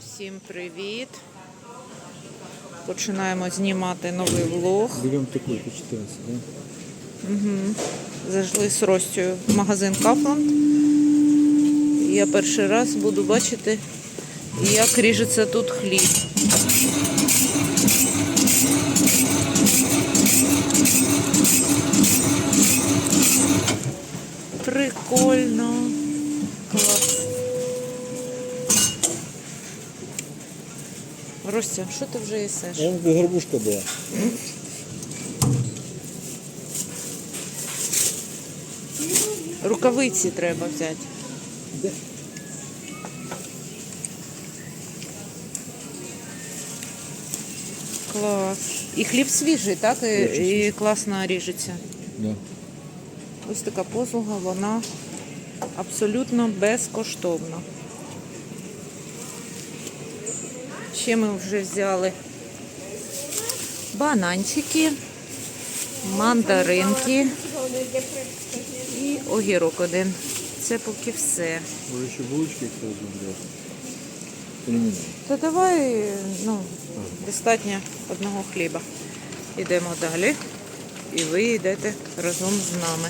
Всім привіт! Починаємо знімати новий влог. Берем такой по 14, да? Зайшли з Ростю в магазин Капланд. Я перший раз буду бачити, як ріжеться тут хліб. Прикольно. Ростя, що ти вже їсиш? Там горбушка была. Рукавиці треба взяти. Клас. І хліб свіжий, так? І, і класно ріжеться. Да. Ось така послуга, вона абсолютно безкоштовна. Ще ми вже взяли бананчики, мандаринки і огірок один. Це поки все. Может еще булочки надо? Та давай, ну, достатньо одного хліба. Йдемо далі. І ви йдете разом з нами.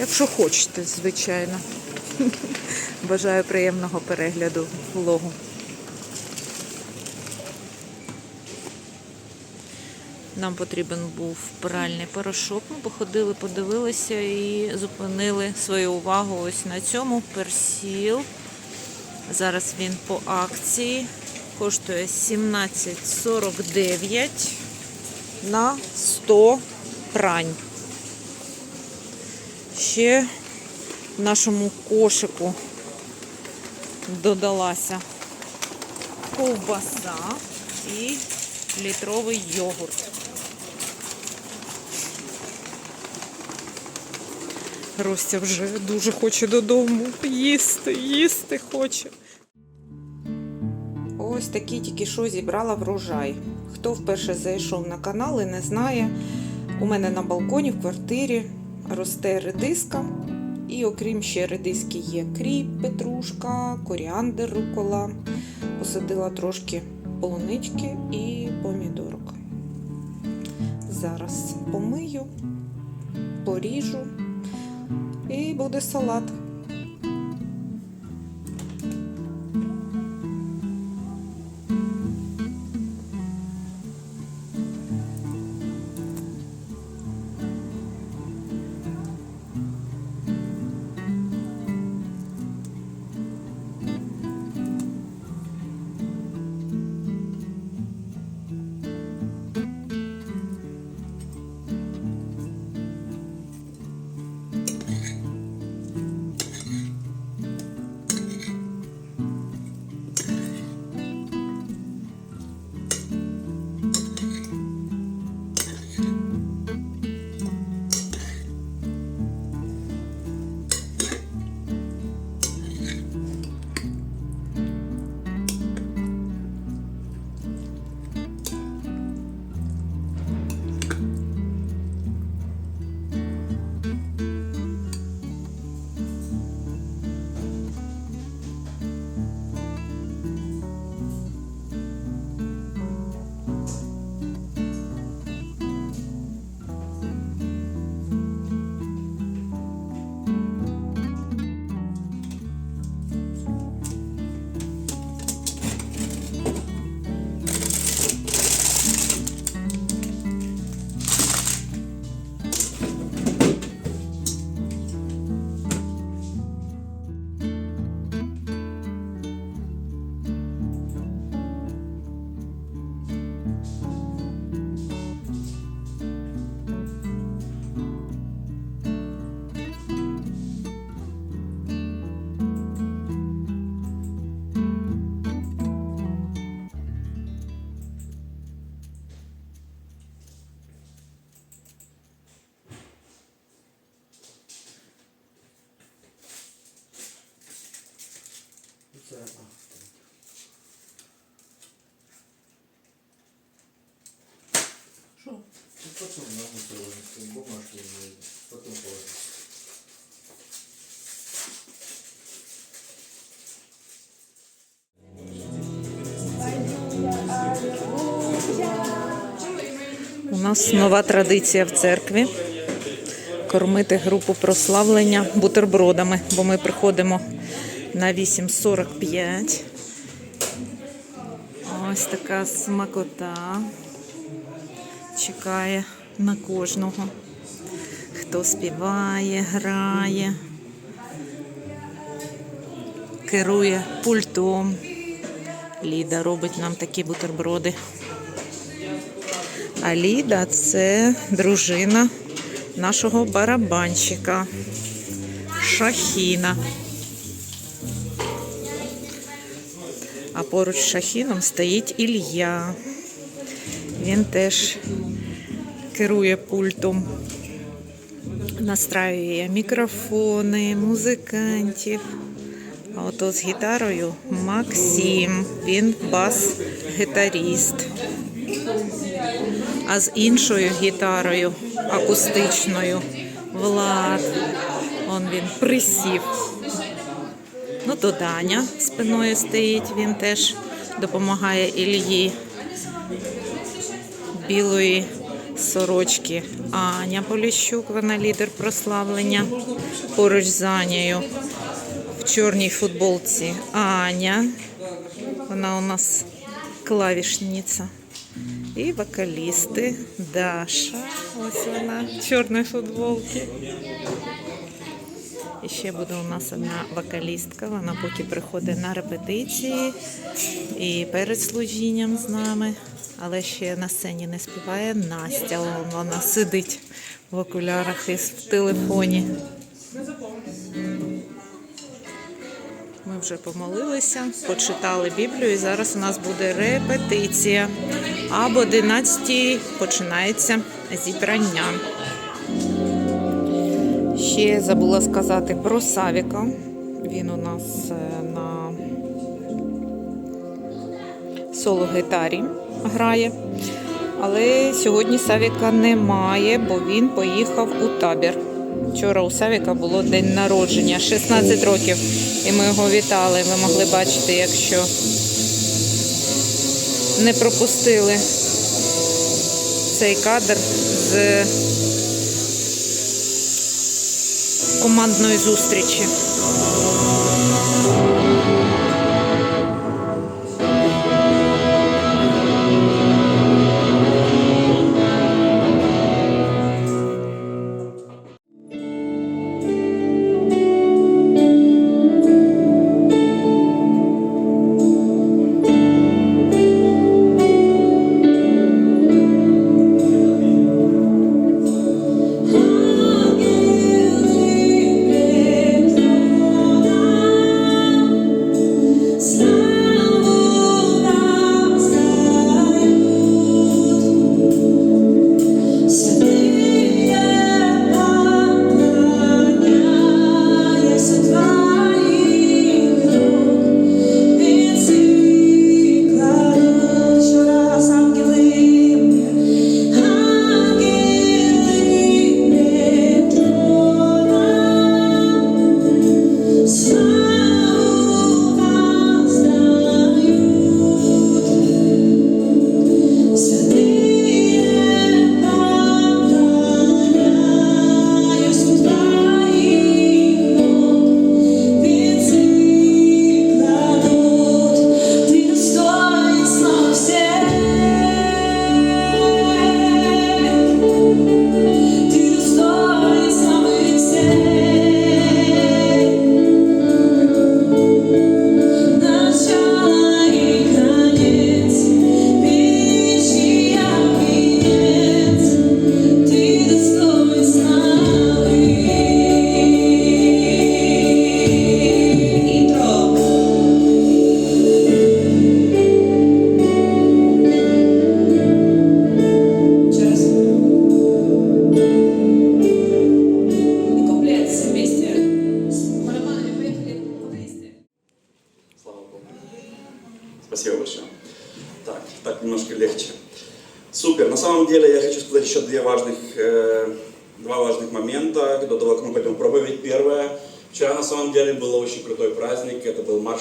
Якщо хочете, звичайно. Бажаю приємного перегляду влогу. Нам потрібен був пральний порошок. Ми походили, подивилися і зупинили свою увагу ось на цьому персіл. Зараз він по акції. Коштує 17,49 на 100 прань. Ще в нашому кошику додалася ковбаса і літровий йогурт. Ростя вже дуже хоче додому їсти, їсти хоче. Ось такий тільки що зібрала врожай. Хто вперше зайшов на канал і не знає, у мене на балконі в квартирі росте редиска. І окрім ще редиски є кріп, петрушка, коріандр, рукола. Посадила трошки полунички і помідорок. Зараз помию, поріжу і буде салат. У нас нова традиція в церкві кормити групу прославлення бутербродами, бо ми приходимо на 8.45. Ось така смакота чекає на кожного, хто співає, грає, керує пультом. Ліда робить нам такі бутерброди. А Ліда це дружина нашого барабанщика Шахіна. А поруч з Шахіном стоїть Ілля. Він теж керує пультом, настраює мікрофони, музикантів. А ото з гітарою Максим, він бас-гітаріст. А з іншою гітарою акустичною Влад. Он він присів. Ну, то Даня спиною стоїть, він теж допомагає Ільї білої сорочки. Аня Поліщук, вона лідер прославлення. Поруч з Анією в чорній футболці Аня. Вона у нас клавішниця. І вокалісти Даша. Ось вона в чорній футболці. І ще буде у нас одна вокалістка. Вона поки приходить на репетиції і перед служінням з нами. Але ще на сцені не співає Настя. Вона сидить в окулярах і в телефоні. Ми вже помолилися, почитали Біблію, і зараз у нас буде репетиція. А об 11 починається зібрання. Ще забула сказати про Савіка. Він у нас е, на соло-гітарі грає. Але сьогодні Савіка немає, бо він поїхав у табір. Вчора у Савіка було день народження, 16 років. І ми його вітали. Ви могли бачити, якщо не пропустили цей кадр з командної зустрічі.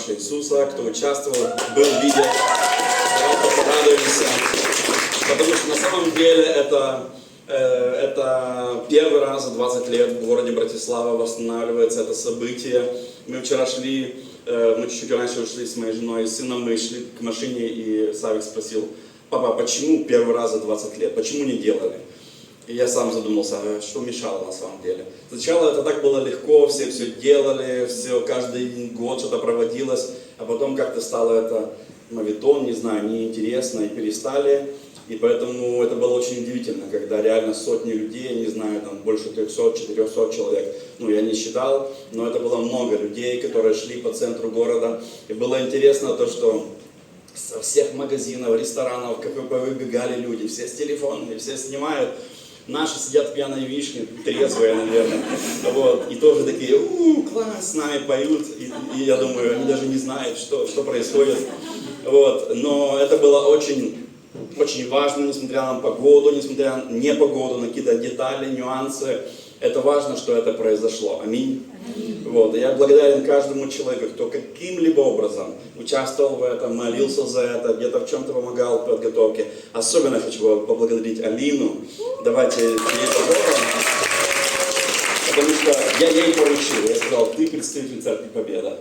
Марш Иисуса. Кто участвовал, был, видел. Давайте порадуемся. Потому что на самом деле это, э, это первый раз за 20 лет в городе Братислава восстанавливается это событие. Мы вчера шли, э, мы чуть-чуть раньше ушли с моей женой и сыном, мы шли к машине, и Савик спросил, папа, почему первый раз за 20 лет, почему не делали? И я сам задумался, что мешало на самом деле. Сначала это так было легко, все все делали, все, каждый год что-то проводилось, а потом как-то стало это мавитон, не знаю, неинтересно, и перестали. И поэтому это было очень удивительно, когда реально сотни людей, не знаю, там больше 300-400 человек, ну я не считал, но это было много людей, которые шли по центру города. И было интересно то, что со всех магазинов, ресторанов, кафе повыбегали люди, все с телефонами, все снимают. Наши сидят пьяные вишни, трезвые, наверное. Вот. И тоже такие, у класс, с нами поют. И, и я думаю, они даже не знают, что, что происходит. Вот. Но это было очень, очень важно, несмотря на погоду, несмотря на непогоду, на какие-то детали, нюансы. Это важно, что это произошло. Аминь. Вот. И я благодарен каждому человеку, кто каким-либо образом участвовал в этом, молился за это, где-то в чем-то помогал в подготовке. Особенно хочу поблагодарить Алину. Давайте ей поговорим. Потому что я ей поручил, я сказал, ты представитель Церкви Победа.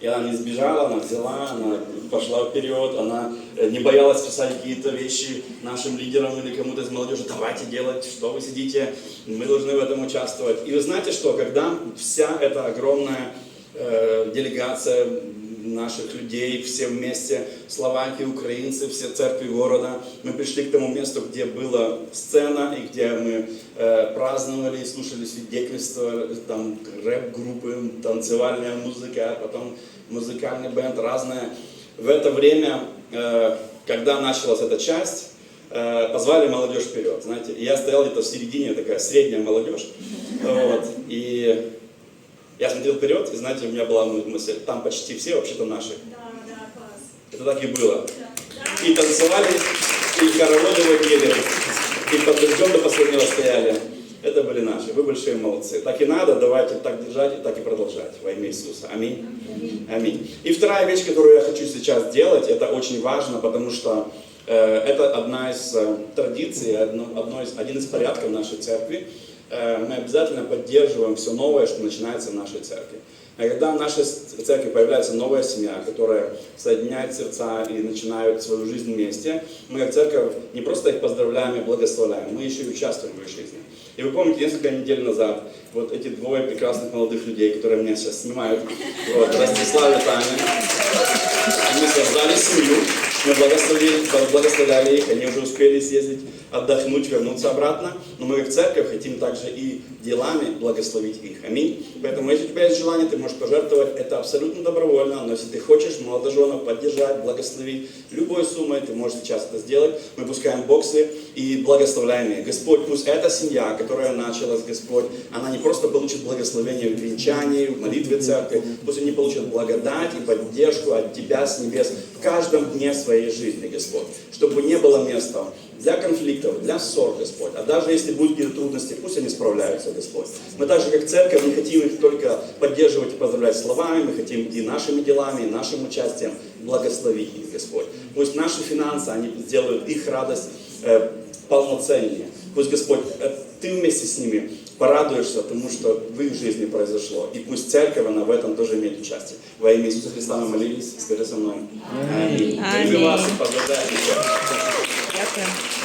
И она не сбежала, она взяла, она пошла вперед, она э, не боялась писать какие-то вещи нашим лидерам или кому-то из молодежи. Давайте делать, что вы сидите, мы должны в этом участвовать. И вы знаете что, когда вся эта огромная э, делегация наших людей, все вместе, словаки, украинцы, все церкви города. Мы пришли к тому месту, где была сцена, и где мы э, праздновали, слушали свидетельства, там рэп-группы, танцевальная музыка, а потом музыкальный бенд, разное. В это время, э, когда началась эта часть, э, позвали молодежь вперед, знаете. Я стоял где-то в середине, такая средняя молодежь. Вот. И я смотрел вперед, и знаете, у меня была мысль, там почти все вообще-то наши. Да, да, класс. Это так и было. И танцевали, и хороводы водили, и под дождем до последнего стояли. Это были наши. Вы большие молодцы. Так и надо, давайте так держать и так и продолжать во имя Иисуса. Аминь. Аминь. И вторая вещь, которую я хочу сейчас делать, это очень важно, потому что э, это одна из э, традиций, одно, одно из, один из порядков нашей церкви. Э, мы обязательно поддерживаем все новое, что начинается в нашей церкви. А когда в нашей с- церкви появляется новая семья, которая соединяет сердца и начинают свою жизнь вместе, мы как церковь не просто их поздравляем и благословляем, мы еще и участвуем в их жизни. И вы помните, несколько недель назад, вот эти двое прекрасных молодых людей, которые меня сейчас снимают, вот, Ростислав и Таня, они создали семью, мы благословили, благословляли их, они уже успели съездить, отдохнуть, вернуться обратно. Но мы как церковь хотим также и делами благословить их. Аминь. Поэтому если у тебя есть желание, ты можешь пожертвовать. Это абсолютно добровольно. Но если ты хочешь молодоженов поддержать, благословить любой суммой, ты можешь сейчас это сделать. Мы пускаем боксы и благословляем их. Господь, пусть эта семья, которая началась, Господь, она не просто получит благословение в венчании, в молитве церкви, пусть они получат благодать и поддержку от Тебя с небес в каждом дне своей жизни, Господь. Чтобы не было места для конфликтов, для ссор, Господь. А даже если будут какие-то трудности, пусть они справляются, Господь. Мы также, как церковь, не хотим их только поддерживать и поздравлять словами, мы хотим и нашими делами, и нашим участием благословить их, Господь. Пусть наши финансы, они сделают их радость э, полноценнее. Пусть, Господь, э, Ты вместе с ними порадуешься тому, что в их жизни произошло. И пусть церковь, она в этом тоже имеет участие. Во имя Иисуса Христа мы молились. Скажи со мной. Аминь. Аминь. Аминь. Аминь. Аминь. Аминь. Дякую.